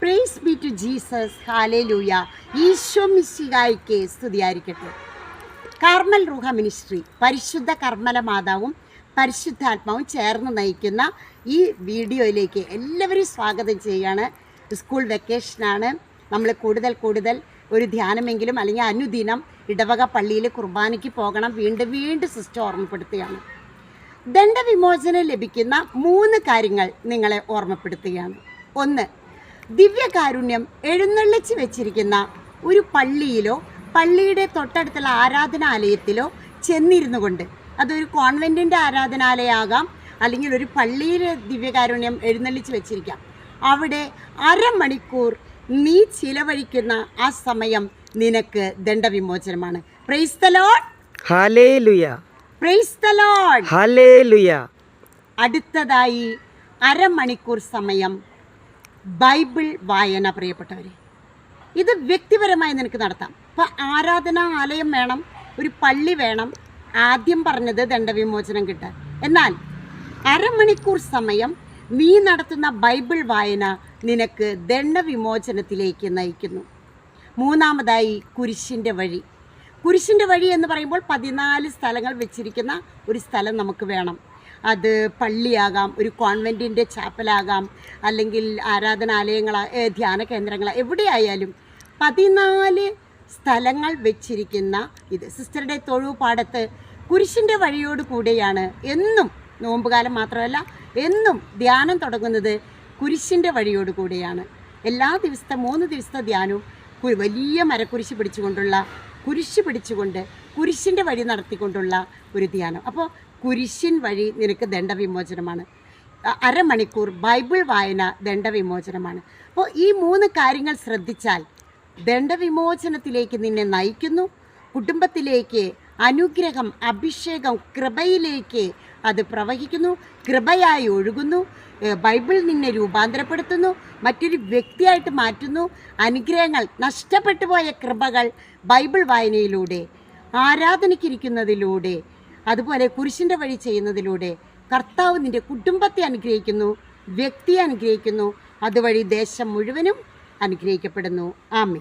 Praise be to Jesus hallelujah Eesho മിശികായിക്ക് സ്തുതിയായിരിക്കട്ടെ. Carmel റൂഹ ministry പരിശുദ്ധ കർമ്മല മാതാവും പരിശുദ്ധാത്മാവും ചേർന്ന് നയിക്കുന്ന ഈ വീഡിയോയിലേക്ക് എല്ലാവരും സ്വാഗതം ചെയ്യുകയാണ് സ്കൂൾ വെക്കേഷനാണ് നമ്മൾ കൂടുതൽ കൂടുതൽ ഒരു ധ്യാനമെങ്കിലും അല്ലെങ്കിൽ അനുദിനം ഇടവക പള്ളിയിൽ കുർബാനയ്ക്ക് പോകണം. വീണ്ടും വീണ്ടും സിസ്റ്റം ഓർമ്മപ്പെടുത്തുകയാണ്. ദണ്ഡവിമോചനം ലഭിക്കുന്ന മൂന്ന് കാര്യങ്ങൾ നിങ്ങളെ ഓർമ്മപ്പെടുത്തുകയാണ്. ഒന്ന് ദിവ്യകാരുണ്യം എഴുന്നള്ളിച്ച് വെച്ചിരിക്കുന്ന ഒരു പള്ളിയിലോ പള്ളിയുടെ തൊട്ടടുത്തുള്ള ആരാധനാലയത്തിലോ ചെന്നിരുന്നു കൊണ്ട് അതൊരു കോൺവെന്റിന്റെ ആരാധനാലയമാകാം അല്ലെങ്കിൽ ഒരു പള്ളിയിലെ ദിവ്യകാരുണ്യം എഴുന്നള്ളിച്ച് വെച്ചിരിക്കാം. അവിടെ അരമണിക്കൂർ നീ ചിലവഴിക്കുന്ന ആ സമയം നിനക്ക് ദണ്ഡവിമോചനമാണ്. Praise the Lord hallelujah praise the Lord hallelujah അടുത്തതായി അരമണിക്കൂർ സമയം ബൈബിൾ വായന പ്രിയപ്പെട്ടവരെ. ഇത് വ്യക്തിപരമായി നിനക്ക് നടത്താം. ഇപ്പോൾ ആരാധനാലയം വേണം ഒരു പള്ളി വേണം ആദ്യം പറഞ്ഞത് ദണ്ഡവിമോചനം കിട്ടാൻ. എന്നാൽ അരമണിക്കൂർ സമയം നീ നടത്തുന്ന ബൈബിൾ വായന നിനക്ക് ദണ്ഡവിമോചനത്തിലേക്ക് നയിക്കുന്നു. മൂന്നാമതായി കുരിശിന്റെ വഴി. കുരിശിന്റെ വഴി എന്ന് പറയുമ്പോൾ പതിനാല് സ്ഥലങ്ങൾ വെച്ചിരിക്കുന്ന ഒരു സ്ഥലം നമുക്ക് വേണം. അത് പള്ളിയാകാം ഒരു കോൺവെന്റിന്റെ ചാപ്പലാകാം അല്ലെങ്കിൽ ആരാധനാലയങ്ങൾ ധ്യാന കേന്ദ്രങ്ങൾ എവിടെയായാലും പതിനാല് സ്ഥലങ്ങൾ വെച്ചിരിക്കുന്ന ഇത്. സിസ്റ്ററുടെ തൊഴുപാടത്ത് കുരിശിന്റെ വഴിയോട് കൂടെയാണ് എന്നും നോമ്പുകാലം മാത്രമല്ല എന്നും ധ്യാനം തുടങ്ങുന്നത് കുരിശിന്റെ വഴിയോട് കൂടെയാണ്. എല്ലാ ദിവസത്തെ മൂന്ന് ദിവസത്തെ ധ്യാനവും വലിയ മരക്കുരിശ് പിടിച്ചുകൊണ്ടുള്ള കുരിശ് പിടിച്ചുകൊണ്ട് കുരിശിന്റെ വഴി നടത്തിക്കൊണ്ടുള്ള ഒരു ധ്യാനം. അപ്പോൾ കുരിശിൻ വഴി നിനക്ക് ദണ്ഡവിമോചനമാണ്. അരമണിക്കൂർ ബൈബിൾ വായന ദണ്ഡവിമോചനമാണ്. അപ്പോൾ ഈ മൂന്ന് കാര്യങ്ങൾ ശ്രദ്ധിച്ചാൽ ദണ്ഡവിമോചനത്തിലേക്ക് നിന്നെ നയിക്കുന്നു. കുടുംബത്തിലേക്ക് അനുഗ്രഹം അഭിഷേകം കൃപയിലേക്ക് അത് പ്രവഹിക്കുന്നു. കൃപയായി ഒഴുകുന്നു. ബൈബിൾ നിന്നെ രൂപാന്തരപ്പെടുത്തുന്നു. മറ്റൊരു വ്യക്തിയായിട്ട് മാറ്റുന്നു. അനുഗ്രഹങ്ങൾ നഷ്ടപ്പെട്ടു പോയ കൃപകൾ ബൈബിൾ വായനയിലൂടെ ആരാധനയ്ക്കിരിക്കുന്നതിലൂടെ അതുപോലെ കുരിശിന്റെ വഴി ചെയ്യുന്നതിലൂടെ കർത്താവ് നിന്റെ കുടുംബത്തെ അനുഗ്രഹിക്കുന്നു വ്യക്തിയെ അനുഗ്രഹിക്കുന്നു. അതുവഴി ദേശം മുഴുവനും അനുഗ്രഹിക്കപ്പെടുന്നു. ആമേ